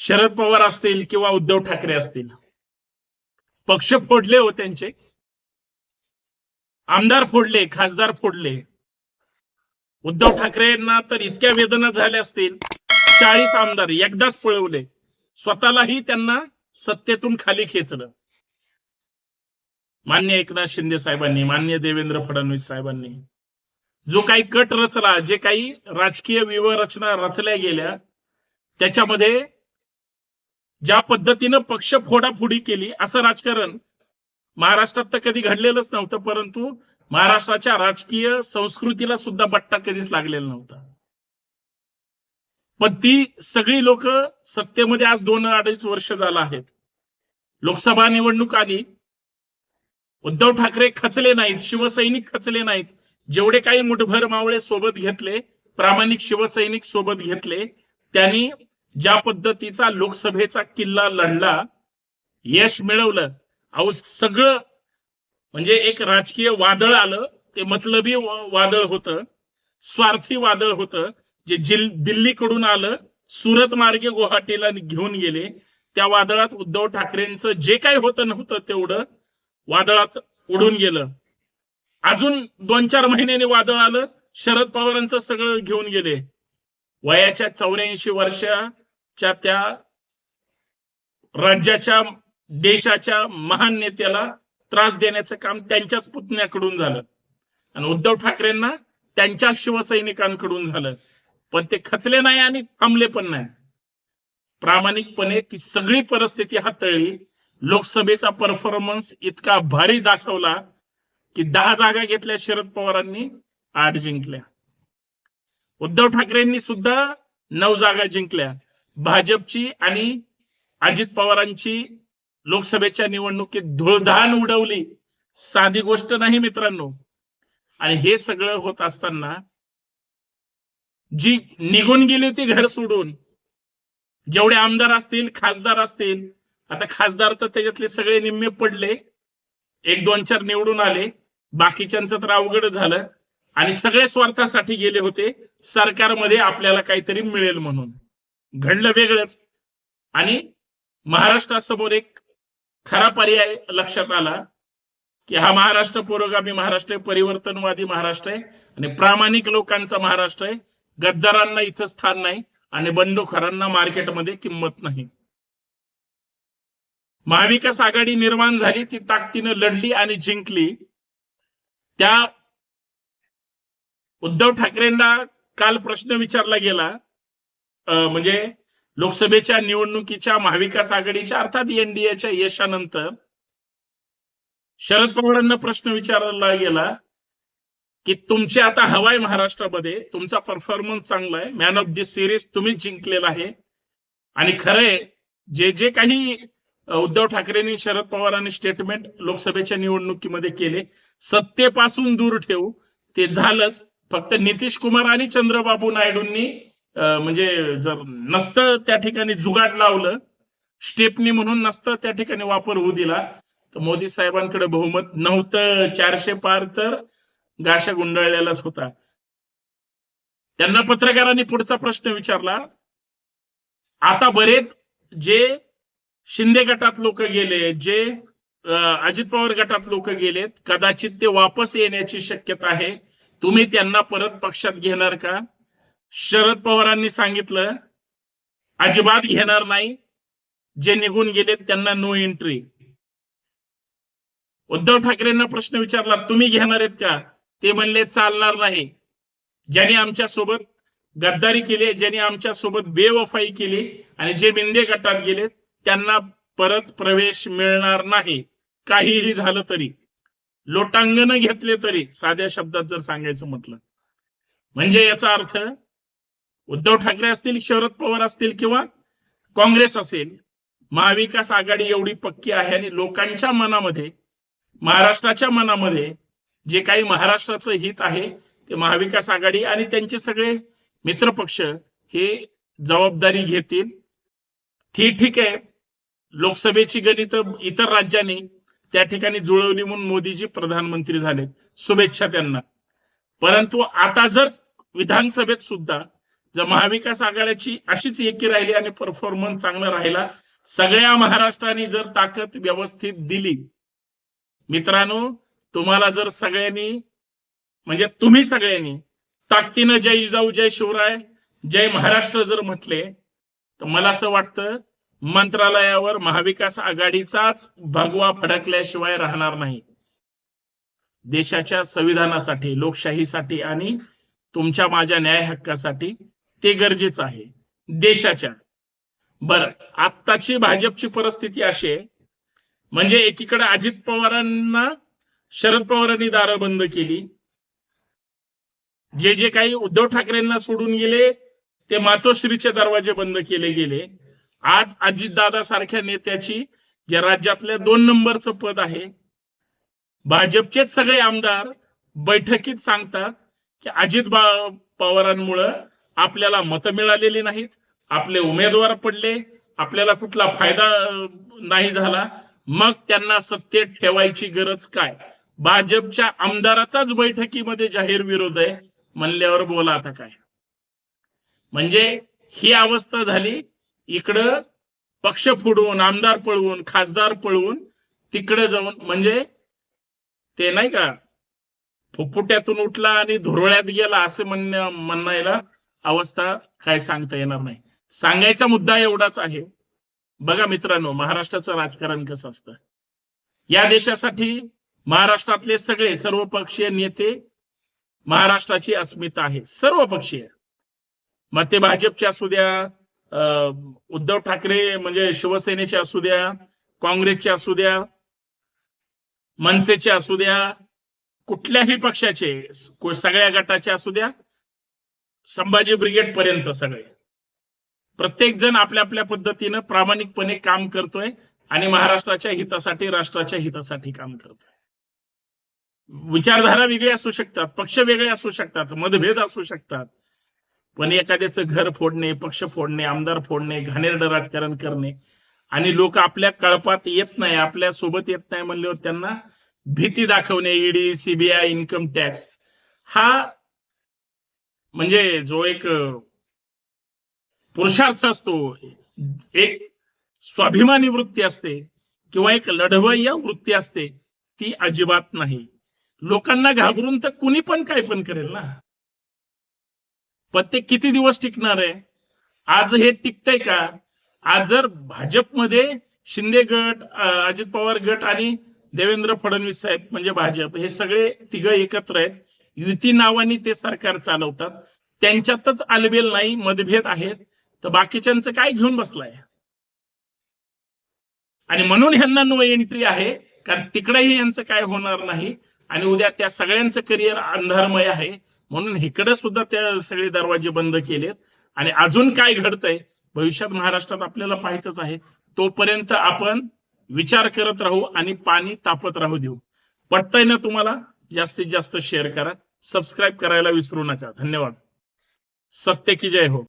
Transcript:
शरद पवार असतील किंवा उद्धव ठाकरे असतील. पक्ष फोडले हो त्यांचे. आमदार फोडले खासदार फोडले. उद्धव ठाकरेंना तर इतक्या वेदना झाल्या असतील. चाळीस आमदार एकदाच पळवले. स्वतःलाही त्यांना सत्तेतून खाली खेचलं. मान्य एकनाथ शिंदे साहेबांनी मान्य देवेंद्र फडणवीस साहेबांनी. जो काही कट रचला जे काही राजकीय व्यूहरचना रचल्या गेल्या त्याच्यामध्ये ज्या पद्धतीनं पक्ष फोडाफोडी केली असं राजकारण महाराष्ट्रात तर कधी घडलेलंच नव्हतं परंतु महाराष्ट्राच्या राजकीय संस्कृतीला सुद्धा बट्टा कधीच लागलेला नव्हता. पण ती सगळी लोक सत्तेमध्ये आज दोन अडीच वर्ष झालं आहेत. लोकसभा निवडणूक आली. उद्धव ठाकरे खचले नाहीत शिवसैनिक खचले नाहीत. जेवढे काही मुठभर मावळे सोबत घेतले प्रामाणिक शिवसैनिक सोबत घेतले त्यांनी ज्या पद्धतीचा लोकसभेचा किल्ला लढला यश मिळवलं अहो सगळं म्हणजे एक राजकीय वादळ आलं ते मतलबी वादळ होतं स्वार्थी वादळ होतं जे जिल दिल्लीकडून आलं सुरत मार्गे गुवाहाटीला घेऊन गेले त्या वादळात उद्धव ठाकरेंचं जे काही होतं नव्हतं तेवढं वादळात उडून गेलं. अजून दोन चार महिन्यांनी वादळ आलं शरद पवारांचं सगळं घेऊन गेले. वयाच्या चौऱ्याऐंशी वर्षाच्या त्या राज्याच्या देशाच्या महान नेत्याला त्रास देण्याचं काम त्यांच्याच पुतण्याकडून झालं. आणि उद्धव ठाकरेंना त्यांच्या शिवसैनिकांकडून झालं. पण ते खचले नाही आणि थांबले पण नाही. प्रामाणिकपणे ती सगळी परिस्थिती हाताळली. लोकसभेचा परफॉर्मन्स इतका भारी दाखवला की दहा जागा घेतल्या शरद पवारांनी आठ जिंकल्या. उद्धव ठाकरेंनी सुद्धा नऊ जागा जिंकल्या. भाजपची आणि अजित पवारांची लोकसभेच्या निवडणुकीत धुळधाण उडवली. साधी गोष्ट नाही मित्रांनो. आणि हे सगळं होत असताना जी निघून गेली होती घर सोडून जेवढे आमदार असतील खासदार असतील आता खासदार तर त्याच्यातले सगळे निम्मे पडले. एक दोन चार निवडून आले. बाकीच्यांचं तर अवघड झालं. आणि सगळे स्वार्थासाठी गेले होते सरकारमध्ये आपल्याला काहीतरी मिळेल म्हणून. घडलं वेगळंच. आणि महाराष्ट्रासमोर एक खरा पर्याय लक्षात आला की हा महाराष्ट्र पुरोगामी महाराष्ट्र आहे परिवर्तनवादी महाराष्ट्र आहे आणि प्रामाणिक लोकांचा महाराष्ट्र आहे. गद्दारांना इथं स्थान नाही आणि बंडखोरांना मार्केटमध्ये किंमत नाही. महाविकास आघाडी निर्माण झाली ती ताकदीनं लढली आणि जिंकली. त्या उद्धव ठाकरेंना काल प्रश्न विचारला गेला. म्हणजे लोकसभेच्या निवडणुकीच्या महाविकास आघाडीच्या अर्थात एनडीएच्या यशानंतर शरद पवारांना प्रश्न विचारला गेला की तुमची आता हवाय महाराष्ट्रामध्ये तुमचा परफॉर्मन्स चांगला आहे मॅन ऑफ द सिरीज तुम्हीच जिंकलेला आहे. आणि खरंय जे जे काही उद्धव ठाकरेंनी शरद पवारांनी स्टेटमेंट लोकसभेच्या निवडणुकीमध्ये केले सत्तेपासून दूर ठेवू ते झालंच. फक्त नितीश कुमार आणि चंद्रबाबू नायडूंनी म्हणजे जर नसतं त्या ठिकाणी जुगाड लावलं स्टेपनी म्हणून नसतं त्या ठिकाणी वापर होऊ दिला तर मोदी साहेबांकडे बहुमत नव्हतं. चारशे पार तर गाशा गुंडाळलेलाच होता. त्यांना पत्रकारांनी पुढचा प्रश्न विचारला आता बरेच जे शिंदे गटात लोक गेले जे अजित पवार गटात लोक गेलेत कदाचित ते वापस येण्याची शक्यता आहे. तुम्ही त्यांना परत पक्षात घेणार का? शरद पवारांनी सांगितलं अजिबात घेणार नाही. जे निघून गेलेत त्यांना नो एंट्री उद्धव ठाकरेंना प्रश्न विचारला तुम्ही घेणार आहेत का? ते म्हणले चालणार नाही. ज्यांनी आमच्यासोबत गद्दारी केली ज्यांनी आमच्यासोबत बेवफाई केली आणि जे बिंदे गटात गेले त्यांना परत प्रवेश मिळणार नाही. काहीही झालं तरी. लोटांगण घेतले तरी साध्या शब्दात जर सांगायचं म्हटलं. म्हणजे याचा अर्थ उद्धव ठाकरे असतील शरद पवार असतील किंवा काँग्रेस असेल महाविकास आघाडी एवढी पक्की आहे आणि लोकांच्या मनामध्ये महाराष्ट्राच्या मनामध्ये जे काही महाराष्ट्राचं हित आहे ते महाविकास आघाडी आणि त्यांचे सगळे मित्रपक्ष हे जबाबदारी घेतील. ठीक ठीक आहे. लोकसभेची गणित इतर राज्यांनी त्या ठिकाणी जुळवली म्हणून मोदीजी प्रधानमंत्री झाले. शुभेच्छा त्यांना. परंतु आता जर विधानसभेत सुद्धा जर महाविकास आघाडीची अशीच एकी राहिली आणि परफॉर्मन्स चांगला राहिला सगळ्या महाराष्ट्राने जर ताकद व्यवस्थित दिली मित्रांनो तुम्हाला जर सगळ्यांनी म्हणजे तुम्ही सगळ्यांनी ताकदीनं जय जाऊ जय शिवराय जय महाराष्ट्र जर म्हटले तर मला असं वाटतं मंत्रालयावर महाविकास आघाडीचाच भगवा फडकल्याशिवाय राहणार नाही. देशाच्या संविधानासाठी लोकशाहीसाठी आणि तुमच्या माझ्या न्याय हक्कासाठी ते गरजेचं आहे. देशाच्या. बर आत्ताची भाजपची परिस्थिती अशी आहे. म्हणजे एकीकडे अजित पवारांना शरद पवारांनी दारं बंद केली. जे जे काही उद्धव ठाकरेंना सोडून गेले ते मातोश्रीचे दरवाजे बंद केले गेले. आज अजितदादा सारख्या नेत्याची जे राज्यातल्या दोन नंबरचं पद आहे भाजपचेच सगळे आमदार बैठकीत सांगतात की अजित पवारांमुळं आपल्याला मतं मिळालेली नाहीत आपले उमेदवार पडले आपल्याला कुठला फायदा नाही झाला. मग त्यांना सत्तेत ठेवायची गरज काय? भाजपच्या आमदाराचाच बैठकीमध्ये जाहीर विरोध आहे म्हणल्यावर बोला आता काय? म्हणजे ही अवस्था झाली इकडं पक्ष फुडवून आमदार पळवून खासदार पळवून तिकडे जाऊन म्हणजे ते नाही का फुफुट्यातून उठला आणि धुरळ्यात गेला असं म्हणण्या म्हणायला अवस्था काय सांगता येणार नाही. सांगायचा मुद्दा एवढाच आहे. बघा मित्रांनो महाराष्ट्राचं राजकारण कसं असतं. या देशासाठी महाराष्ट्रातले सगळे सर्व पक्षीय नेते महाराष्ट्राची अस्मिता आहे. सर्व पक्षीय मग ते भाजपचे असू द्या उद्धव ठाकरे म्हणजे शिवसेनेचे असू द्या काँग्रेसचे असू द्या मनसेचे असू द्या कुठल्याही पक्षाचे सगळ्या गटाचे असू द्या संभाजी ब्रिगेड पर्यंत सगळे. प्रत्येक जण आपल्या आपल्या पद्धतीनं प्रामाणिकपणे काम करतोय आणि महाराष्ट्राच्या हितासाठी राष्ट्राच्या हितासाठी काम करतोय. विचारधारा वेगळी असू शकतात पक्ष वेगळे असू शकतात मतभेद असू शकतात. पण एखाद्याचं घर फोडणे पक्ष फोडणे आमदार फोडणे घाणेरडं राजकारण करणे. आणि लोक आपल्या कळपात येत नाही आपल्यासोबत येत नाही म्हणल्यावर त्यांना भीती दाखवणे ईडी सीबीआय इन्कम टॅक्स. हा म्हणजे जो एक पुरुषार्थ असतो एक स्वाभिमानी वृत्ती असते किंवा एक लढवय्या वृत्ती असते ती अजिबात नाही. लोकांना घाबरून तर कुणी पण काय पण करेल ना? पण ते किती दिवस टिकणार आहे? आज हे टिकतंय का? आज जर भाजपमध्ये शिंदे गट अजित पवार गट आणि देवेंद्र फडणवीस साहेब म्हणजे भाजप हे सगळे तिघ एकत्र आहेत. युती नावाने ते सरकार चालवतात. त्यांच्यातच आलबेल नाही मतभेद आहेत. तर बाकीच्यांचं काय घेऊन बसलाय? आणि म्हणून ह्यांना नो एंट्री आहे कारण तिकडेही यांचं काय होणार नाही. आणि उद्या त्या सगळ्यांचं करिअर अंधारमय आहे. म्हणून इकडे सुद्धा त्या सगळे दरवाजे बंद केलेत. आणि अजून काय घडतंय? भविष्यात महाराष्ट्रात आपल्याला पाहायचंच आहे. तोपर्यंत आपण विचार करत राहू आणि पाणी तापत राहू देऊ. पटतंय ना तुम्हाला? जास्तीत जास्त शेअर करा. सबस्क्राईब करायला विसरू नका. धन्यवाद. सत्य की जय हो.